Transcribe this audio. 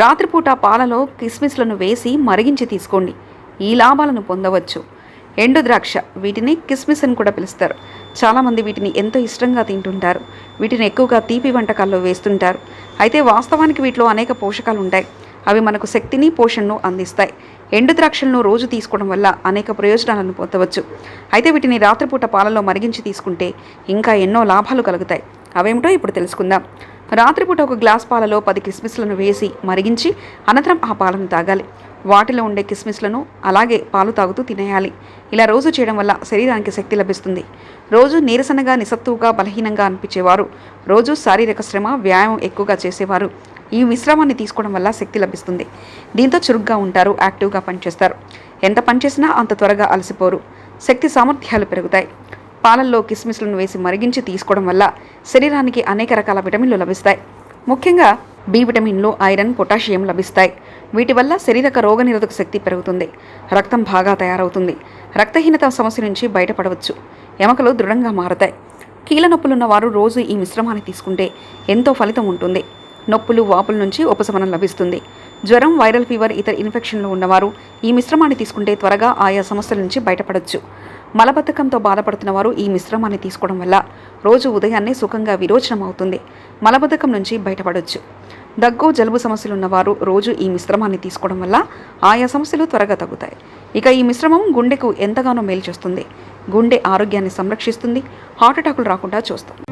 రాత్రిపూట పాలలో కిస్మిస్లను వేసి మరిగించి తీసుకోండి. ఈ లాభాలను పొందవచ్చు. ఎండు ద్రాక్ష వీటిని కిస్మిస్ అని కూడా పిలుస్తారు. చాలామంది వీటిని ఎంతో ఇష్టంగా తింటుంటారు. వీటిని ఎక్కువగా తీపి వంటకాల్లో వేస్తుంటారు. అయితే వాస్తవానికి వీటిలో అనేక పోషకాలు ఉంటాయి. అవి మనకు శక్తిని పోషణను అందిస్తాయి. ఎండు ద్రాక్షలను రోజు తీసుకోవడం వల్ల అనేక ప్రయోజనాలను పొందవచ్చు. అయితే వీటిని రాత్రిపూట పాలలో మరిగించి తీసుకుంటే ఇంకా ఎన్నో లాభాలు కలుగుతాయి. అవేమిటో ఇప్పుడు తెలుసుకుందాం. రాత్రిపూట ఒక గ్లాస్ పాలలో పది కిస్మిస్లను వేసి మరిగించి అనంతరం ఆ పాలను తాగాలి. వాటిలో ఉండే కిస్మిస్లను అలాగే పాలు తాగుతూ తినేయాలి. ఇలా రోజు చేయడం వల్ల శరీరానికి శక్తి లభిస్తుంది. రోజు నీరసనగా నిసత్తువుగా బలహీనంగా అనిపించేవారు. రోజు శారీరక శ్రమ వ్యాయామం ఎక్కువగా చేసేవారు. ఈ మిశ్రమాన్ని తీసుకోవడం వల్ల శక్తి లభిస్తుంది. దీంతో చురుగ్గా ఉంటారు యాక్టివ్గా పనిచేస్తారు. ఎంత పనిచేసినా అంత త్వరగా అలసిపోరు. శక్తి సామర్థ్యాలు పెరుగుతాయి. పాలల్లో కిస్మిస్లను వేసి మరిగించి తీసుకోవడం వల్ల శరీరానికి అనేక రకాల విటమిన్లు లభిస్తాయి. ముఖ్యంగా బి విటమిన్లు ఐరన్ పొటాషియం లభిస్తాయి. వీటి వల్ల శరీరక రోగనిరోధక శక్తి పెరుగుతుంది. రక్తం బాగా తయారవుతుంది. రక్తహీనత సమస్య నుంచి బయటపడవచ్చు. ఎముకలు దృఢంగా మారతాయి. కీళ్ళ నొప్పులున్న వారు రోజు ఈ మిశ్రమాన్ని తీసుకుంటే ఎంతో ఫలితం ఉంటుంది. నొప్పులు వాపుల నుంచి ఉపశమనం లభిస్తుంది. జ్వరం వైరల్ ఫీవర్ ఇతర ఇన్ఫెక్షన్లు ఉన్నవారు ఈ మిశ్రమాన్ని తీసుకుంటే త్వరగా ఆయా సమస్యల నుంచి బయటపడవచ్చు మలబద్ధకంతో బాధపడుతున్న వారు ఈ మిశ్రమాన్ని తీసుకోవడం వల్ల రోజు ఉదయాన్నే సుఖంగా విరోచనం అవుతుంది మలబద్ధకం నుంచి బయటపడవచ్చు దగ్గు జలుబు సమస్యలు ఉన్నవారు రోజు ఈ మిశ్రమాన్ని తీసుకోవడం వల్ల ఆయా సమస్యలు త్వరగా తగ్గుతాయి. ఇక ఈ మిశ్రమం గుండెకు ఎంతగానో మేలు చేస్తుంది. గుండె ఆరోగ్యాన్ని సంరక్షిస్తుంది. హార్ట్ అటాకులు రాకుండా చూస్తుంది